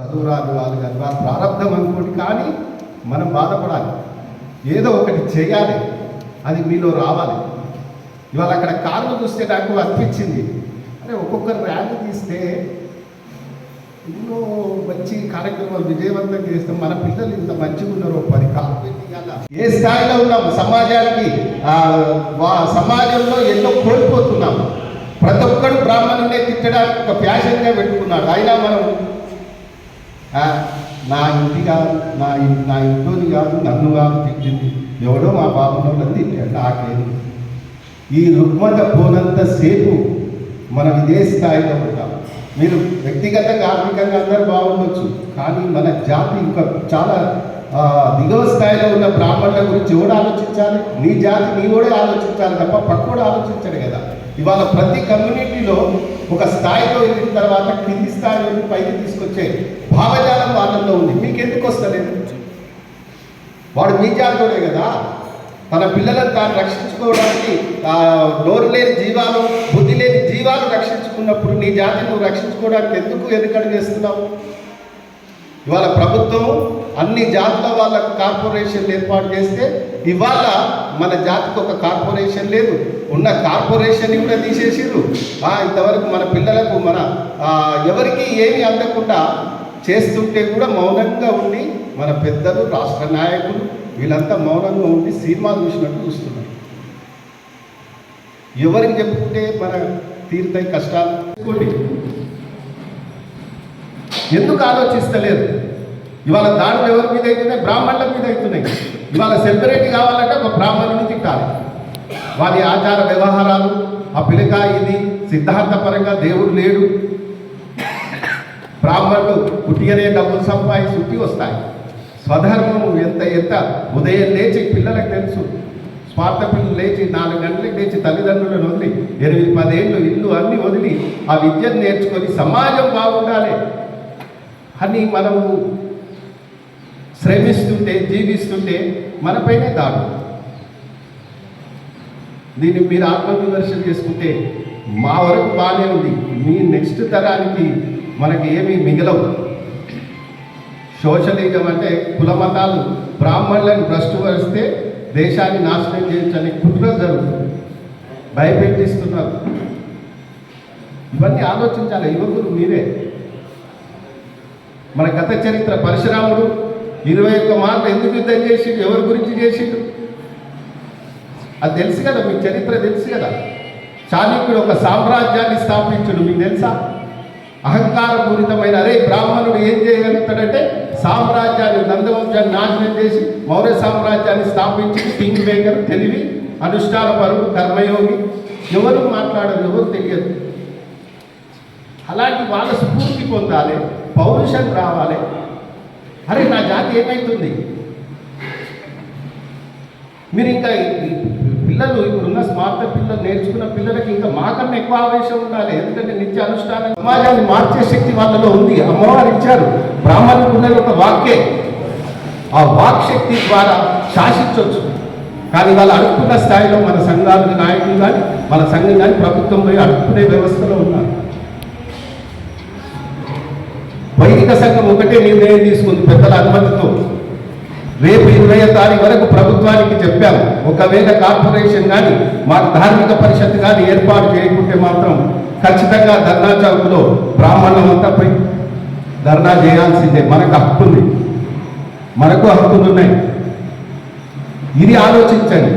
చదువురాదు వాళ్ళు కాదు. వాళ్ళ ప్రారంభం అనుకోండి కానీ మనం బాధపడాలి. ఏదో ఒకటి చేయాలి. అది మీలో రావాలి. ఇవాళ అక్కడ కార్లు చూస్తే నాకు అనిపించింది. అరే ఒక్కొక్కరు ర్యాంక్ తీస్తే ఎన్నో మంచి కార్యక్రమాలు విజయవంతం చేస్తాం మన పిల్లలు ఇంత మంచిగా ఉన్నారు పది కార్లు పెట్టి ఏ స్థాయిలో ఉన్నాం? సమాజానికి సమాజంలో ఎన్నో కోల్పోతున్నాం. ప్రతి ఒక్కరు బ్రాహ్మణునే తిట్టడానికి ఒక ఫ్యాషన్గా పెట్టుకున్నాడు. అయినా మనం నా ఇంటి కాదు నా నా ఇంట్లోని కాదు నన్ను కాదు తిట్టింది ఎవడో మా బాబులో తిట్టాడు నాకేం ఈ రుగ్మత పోనంత సేపు మనం ఇదే స్థాయిలో ఉంటాం మీరు వ్యక్తిగతంగా ఆర్థికంగా అందరూ బాగుండొచ్చు కానీ మన జాతి ఇంకా చాలా దిగువ స్థాయిలో ఉన్న బ్రాహ్మణుల గురించి ఎవడు ఆలోచించాలి నీ జాతి నీ కూడా ఆలోచించాలి తప్ప పక్కడు ఆలోచించాడు కదా ఇవాళ ప్రతి కమ్యూనిటీలో ఒక స్థాయిలో వెళ్ళిన తర్వాత కింది స్థాయి నుండి పైకి తీసుకొచ్చే భావజాలం వాళ్ళల్లో ఉంది. మీకు ఎందుకు వస్తలేదు? వాడు మీ జాతోనే కదా. తన పిల్లలను తాను రక్షించుకోవడానికి నోరు లేని జీవాలు బుద్ధి లేని జీవాలు రక్షించుకున్నప్పుడు నీ జాతిని నువ్వు రక్షించుకోవడానికి ఎందుకు వెనుకడు చేస్తున్నావు? ఇవాళ ప్రభుత్వం అన్ని జాతుల వాళ్ళకు కార్పొరేషన్లు ఏర్పాటు చేస్తే ఇవాళ మన జాతికి ఒక కార్పొరేషన్ లేదు. ఉన్న కార్పొరేషన్ కూడా తీసేసిర్రు. ఆ, ఇంతవరకు మన పిల్లలకు మన ఎవరికి ఏమి అందకుండా చేస్తుంటే కూడా మౌనంగా ఉండి మన పెద్దలు రాష్ట్ర నాయకులు వీళ్ళంతా మౌనంగా ఉండి సినిమాలు చూసినట్టు చూస్తున్నారు. ఎవరికి చెప్పుకుంటే మన తీరుతాయి కష్టాలు? ఎందుకు ఆలోచిస్తలేదు? ఇవాళ దాడులు ఎవరి మీద అవుతున్నాయి? బ్రాహ్మణుల మీద అవుతున్నాయి. ఇవాళ సెపరేట్ కావాలంటే ఒక బ్రాహ్మణుని తిట్టాలి. వారి ఆచార వ్యవహారాలు ఆ పిలక ఇది సిద్ధాంతపరంగా దేవుడు లేడు. బ్రాహ్మణులు పుట్టిగానే డబ్బులు సంపాదించి ఉట్టి వస్తాయి. స్వధర్మం ఎంత ఎంత? ఉదయం లేచి పిల్లలకు తెలుసు. స్వార్థ పిల్లలు లేచి నాలుగు గంటలకు లేచి తల్లిదండ్రులను వదిలి ఎనిమిది పదేళ్ళు ఇల్లు అన్ని వదిలి ఆ విద్యను నేర్చుకొని సమాజం బాగుండాలి. అని మనము శ్రమిస్తుంటే జీవిస్తుంటే మనపైనే దాడు. దీన్ని మీరు ఆత్మవిమర్శన చేసుకుంటే మా వరకు బాగానే ఉంది. మీ నెక్స్ట్ తరానికి మనకి ఏమీ మిగలవు. సోషలిజం అంటే కుల మతాలు బ్రాహ్మణులను భ్రష్టు వరిస్తే దేశాన్ని నాశనం చేయొచ్చని కుట్ర జరుగుతుంది భయపెట్టిస్తున్నారు. ఇవన్నీ ఆలోచించాలి. యువకులు మీరే. మన గత చరిత్ర పరశురాముడు ఇరవై ఒక్క మార్లు ఎందుకు యుద్ధం చేసిండు? ఎవరి గురించి చేసిండు? అది తెలుసు కదా మీకు చరిత్ర తెలుసు కదా. చాణక్యుడు ఒక సామ్రాజ్యాన్ని స్థాపించుడు మీకు తెలుసా? అహంకారపూరితమైన అరే బ్రాహ్మణుడు ఏం చేయగలుగుతాడంటే సామ్రాజ్యాన్ని నందవంశాన్ని నాశనం చేసి మౌర్య సామ్రాజ్యాన్ని స్థాపించి కింగ్ మేకర్ తెలివి అనుష్ఠాన పరువు కర్మయోగి. ఎవరు మాట్లాడరు ఎవరు తెలియదు. అలాంటి వాళ్ళ స్ఫూర్తి పొందాలి. పౌరుషం రావాలి. అరే నా జాతి ఏమవుతుంది మీరు ఇంకా పిల్లలు ఇప్పుడున్న స్మార్త పిల్లలు నేర్చుకున్న పిల్లలకి ఇంకా మాకన్నా ఎక్కువ ఆవేశం ఉండాలి. ఎందుకంటే నిత్య అనుష్ఠానం సమాజాన్ని మార్చే శక్తి వాళ్ళలో ఉంది. అమ్మవారు ఇచ్చారు. బ్రాహ్మణులకు ఉన్నది ఒక వాక్యే ఆ వాక్ శక్తి ద్వారా శాసించవచ్చు. కానీ వాళ్ళు అడుక్కున్న స్థాయిలో మన సంఘాల నాయకులు కానీ మన సంఘం కానీ ప్రభుత్వం పోయి అడుక్కునే వ్యవస్థలో ఉన్నారు. వైదిక సంఘం ఒకటే నిర్ణయం తీసుకుంది పెద్దల అనుమతితో. రేపు ఇరవై తారీఖు వరకు ప్రభుత్వానికి చెప్పాము ఒకవేళ కార్పొరేషన్ కానీ మాకు ధార్మిక పరిషత్ కానీ ఏర్పాటు చేయకుంటే మాత్రం ఖచ్చితంగా ధర్నా చౌక్లో బ్రాహ్మణం అంతా పోయి ధర్నా చేయాల్సిందే. మనకు హక్కుంది మనకు హక్కులు ఉన్నాయి. ఇది ఆలోచించండి.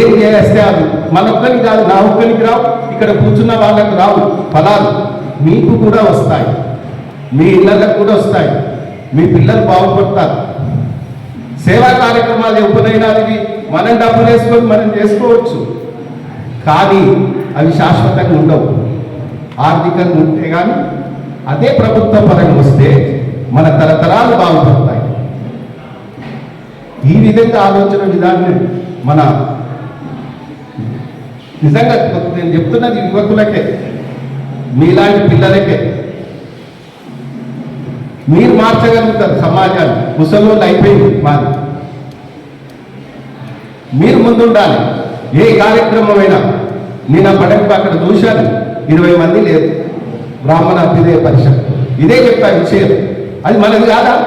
ఏం చేస్తే అది? మన ఒక్కరికి కాదు నా ఒక్కరికి రావు ఇక్కడ కూర్చున్న వాళ్ళకు రావు ఫలాలు మీకు కూడా వస్తాయి. మీ ఇళ్ళకు కూడా వస్తాయి. మీ పిల్లలు బాగుపడతారు. సేవా కార్యక్రమాలు ఉపనయనాలు మనం డబ్బులు వేసుకొని మనం చేసుకోవచ్చు. కానీ అవి శాశ్వతంగా ఉండవు. ఆర్థికంగా ఉంటే కానీ అదే ప్రభుత్వ పరంగా వస్తే మన తరతరాలు బాగుపడతాయి. ఈ విధంగా ఆలోచన విధానం మన నిజంగా నేను చెప్తున్నది యువకులకే మీలాంటి పిల్లలకే. మీరు మార్చగలుగుతారు సమాజాన్ని. ముసలోళ్ళు అయిపోయింది మాది. మీరు ముందుండాలి. ఏ కార్యక్రమమైనా నేను ఆ పడక అక్కడ చూశాను ఇరవై మంది లేదు బ్రాహ్మణ అభ్యుదయ పరిషత్. ఇదే చెప్పారు విషయం. అది మనది కాదా?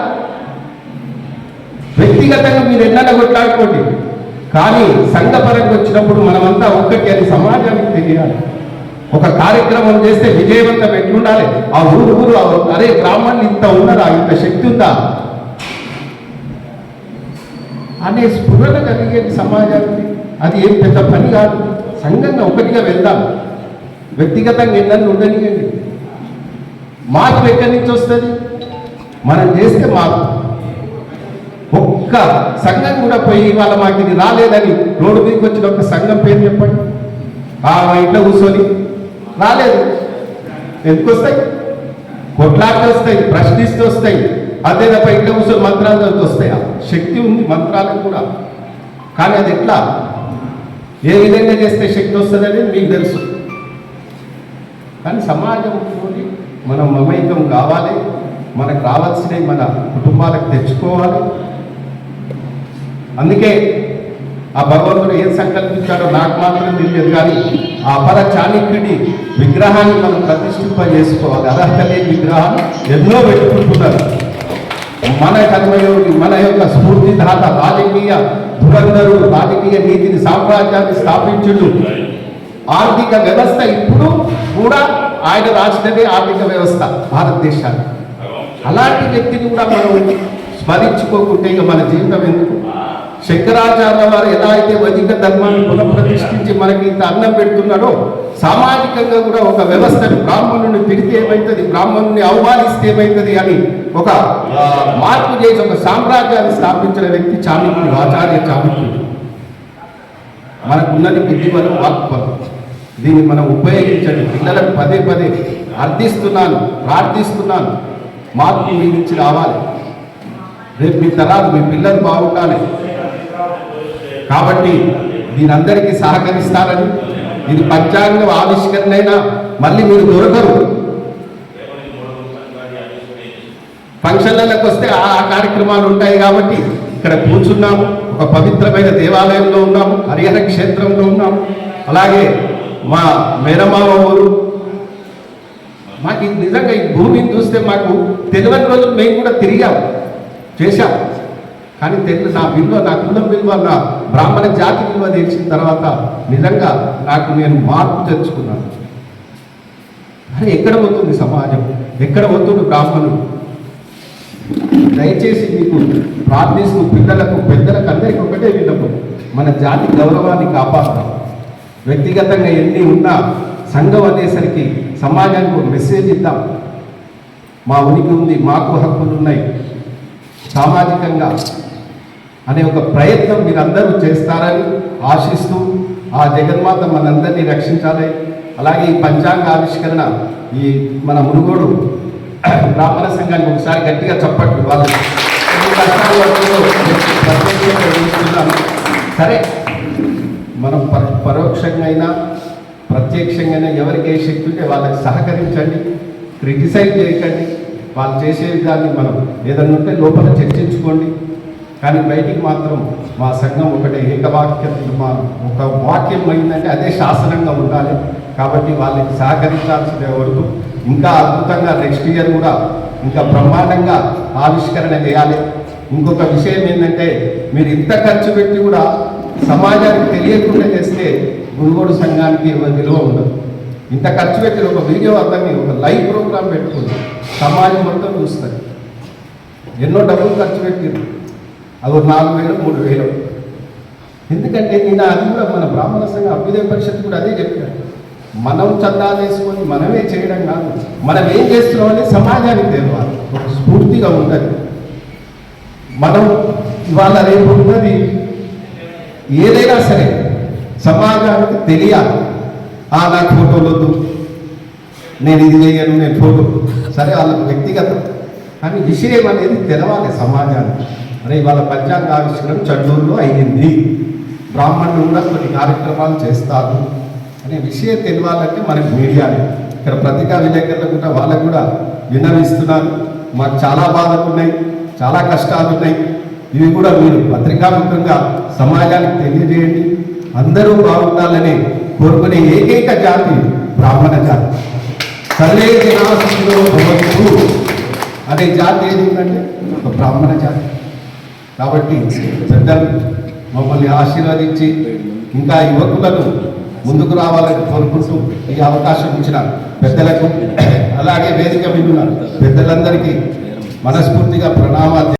వ్యక్తిగతంగా మీరు ఎన్నైనా కొట్లాడుకోండి. కానీ సంఘపరంగా వచ్చినప్పుడు మనమంతా ఒక్కటి అని సమాజానికి తెలియాలి. ఒక కార్యక్రమం చేస్తే విజయవంతం ఎట్లుండాలి? ఆ ఊరు ఊరు ఆ ఊరు, అరే గ్రామాన్ని ఇంత ఉన్నదా ఇంత శక్తి ఉందా? అనే స్ఫురణ కలిగేది సమాజానికి అది ఏం పెద్ద పని కాదు. సంఘంగా ఒకటిగా వెళ్దాం. వ్యక్తిగతంగా ఎన్నన్నీ ఉండనియండి. మార్పు ఎక్కడి నుంచి వస్తుంది? మనం చేస్తే మార్పు ఒక్క సంఘం కూడా పోయి వాళ్ళ మాకు ఇది రాలేదని రోడ్డు మీదకి వచ్చిన ఒక సంఘం పేరు చెప్పండి. ఆ ఇంట్లో కూర్చొని రాలేదు. ఎందుకు వస్తాయి కొట్లాట్లు వస్తాయి ప్రశ్నిస్తూ వస్తాయి. అదే తప్ప ఇంట్లో కూర్చొని మంత్రాలు వస్తాయా. శక్తి ఉంది మంత్రాలకు కూడా. కానీ అది ఎట్లా? ఏ విధంగా చేస్తే శక్తి వస్తుందని మీకు తెలుసు. కానీ సమాజంతో మనం మమైకం కావాలి. మనకు రావాల్సినవి మన కుటుంబాలకు తెచ్చుకోవాలి. అందుకే ఆ భగవంతుడు ఏం సంకల్పించాడో నాకు మాత్రం తెలియదు. కానీ ఆ అపర చాణిక్యుడి విగ్రహాన్ని మనం ప్రతిష్ఠింప చేసుకోవాలి. అర్హత లేని విగ్రహాలు ఎన్నో పెట్టుకుంటున్నారు. మన కర్మయోగి మన యొక్క స్ఫూర్తిదాత రాజకీయ ధురంధరుడు రాజకీయ నీతిని సామ్రాజ్యాన్ని స్థాపించుడు. ఆర్థిక వ్యవస్థ ఇప్పుడు కూడా ఆయన రాసినదే ఆర్థిక వ్యవస్థ భారతదేశానికి. అలాంటి వ్యక్తిని కూడా మనం స్మరించుకోకుంటే ఇక మన జీవితం ఎందుకు? శంకరాచార్య వారు ఎలా అయితే వైదిక ధర్మాన్ని పునఃప్రతిష్ఠించి మనకి ఇంత అన్నం పెడుతున్నాడో సామాజికంగా కూడా ఒక వ్యవస్థను బ్రాహ్మణుని తిడితే ఏమవుతుంది బ్రాహ్మణుని అవమానిస్తే ఏమవుతుంది అని ఒక మార్పు చేసి ఒక సామ్రాజ్యాన్ని స్థాపించిన వ్యక్తి చాణక్యుడు ఆచార్య చాణక్యుడు. మనకున్నది బుద్ధిబలం వాక్బలం. దీన్ని మనం ఉపయోగించండి. పిల్లలకు పదే పదే అర్థిస్తున్నాను ప్రార్థిస్తున్నాను. మార్పు మీ నుంచి రావాలి. రేపు మీ తరాలు మీ పిల్లలు బాగుండాలి. కాబట్టి దీనందరికీ సహకరిస్తారని ఇది పంచాంగం ఆవిష్కరణ అయినా మళ్ళీ మీరు దొరకరు. ఫంక్షన్లకు వస్తే ఆ కార్యక్రమాలు ఉంటాయి కాబట్టి ఇక్కడ కూర్చున్నాము ఒక పవిత్రమైన దేవాలయంలో ఉన్నాము హరిహర క్షేత్రంలో ఉన్నాము. అలాగే మా మేనమామ ఊరు మాకు ఇది నిజంగా ఈ భూమిని చూస్తే మాకు తెలియని రోజులు మేము కూడా తిరిగాం చేశాం కానీ తెలియదు నా విలువ నా కులం విలువ నా బ్రాహ్మణ జాతి విలువ తెలిసిన తర్వాత నిజంగా నాకు నేను మార్పు తెచ్చుకున్నాను. అరే ఎక్కడ పోతుంది సమాజం? ఎక్కడ పోతుంది బ్రాహ్మణుడు? దయచేసి మీకు ప్రార్థిస్తూ పిల్లలకు పెద్దలకు అందరికీ ఒకటే విన్నపం. మన జాతి గౌరవాన్ని కాపాడతాం వ్యక్తిగతంగా ఎన్ని ఉన్నా సంఘం అనేసరికి సమాజానికి ఒక మెసేజ్ ఇద్దాం. మా ఉనికి ఉంది మాకు హక్కులు ఉన్నాయి. సామాజికంగా అనే ఒక ప్రయత్నం మీరందరూ చేస్తారని ఆశిస్తూ ఆ జగన్మాత మనందరినీ రక్షించాలి. అలాగే ఈ పంచాంగ ఆవిష్కరణ ఈ మన మునుగోడు బ్రాహ్మణ సంఘానికి ఒకసారి గట్టిగా చెప్పండి వాళ్ళు సరే మనం పర- పరోక్షంగా అయినా ప్రత్యక్షంగా అయినా ఎవరికి ఏ శక్తి ఉంటే వాళ్ళకి సహకరించండి. క్రిటిసైజ్ చేయకండి. వాళ్ళు చేసే విధాన్ని మనం ఏదన్నా ఉంటే లోపల చర్చించుకోండి. కానీ బయటికి మాత్రం మా సంఘం ఒకటే ఏకవాక్య తీర్మానం. ఒక వాక్యం అయిందంటే అదే శాసనంగా ఉండాలి. కాబట్టి వాళ్ళకి సహకరించాల్సిన వరకు ఇంకా అద్భుతంగా నెక్స్ట్ ఇయర్ కూడా ఇంకా బ్రహ్మాండంగా ఆవిష్కరణ చేయాలి. ఇంకొక విషయం ఏంటంటే మీరు ఇంత ఖర్చు పెట్టి కూడా సమాజానికి తెలియకుండా చేస్తే గురుగోడు సంఘానికి విలువ ఉండదు. ఇంత ఖర్చు పెట్టి ఒక వీడియో అతన్ని ఒక లైవ్ ప్రోగ్రామ్ పెట్టుకుంది. సమాజం మొత్తం చూస్తుంది. ఎన్నో డబ్బులు ఖర్చు పెట్టింది. అది ఒక నాలుగు వేలు మూడు వేలు. ఎందుకంటే నేను అది కూడా మన బ్రాహ్మణ సంఘ అభ్యుదయ పరిషత్ కూడా అదే చెప్పాడు మనం చందా వేసుకొని మనమే చేయడం కాదు మనం ఏం చేస్తున్నామంటే సమాజానికి తెలియాలి ఒక స్ఫూర్తిగా ఉంటుంది. మనం ఇవాళ రేపు ఉన్నది ఏదైనా సరే సమాజానికి తెలియాలి. ఆ నాకు ఫోటోలు వద్దు. నేను ఇది చేయను నేను ఫోటో. సరే వాళ్ళకు వ్యక్తిగతం. కానీ విషయం అనేది తెలవాలి సమాజానికి. అరే ఇవాళ పంచాంగ ఆవిష్కరణ చండూరులో అయ్యింది బ్రాహ్మణులు కూడా కొన్ని కార్యక్రమాలు చేస్తారు అనే విషయం తెలియాలంటే మనకి మీడియానే ఇక్కడ పత్రికా విలేకరులు కూడా వాళ్ళకు కూడా విన్నవిస్తున్నారు. మాకు చాలా బాధలు ఉన్నాయి చాలా కష్టాలు ఉన్నాయి. ఇవి కూడా మీరు పత్రికాముఖంగా సమాజానికి తెలియజేయండి. అందరూ బాగుండాలని కోరుకునే ఏకైక జాతి బ్రాహ్మణ జాతి. తల్లే జనాశిలో భవంతు అనే జాతి ఏది ఉందంటే ఒక బ్రాహ్మణ జాతి. కాబట్టి పెద్దలు మమ్మల్ని ఆశీర్వదించి ఇంకా యువకులను ముందుకు రావాలని కోరుకుంటూ ఈ అవకాశం ఇచ్చిన పెద్దలకు అలాగే వేదిక విన్న పెద్దలందరికీ మనస్ఫూర్తిగా ప్రణామాలు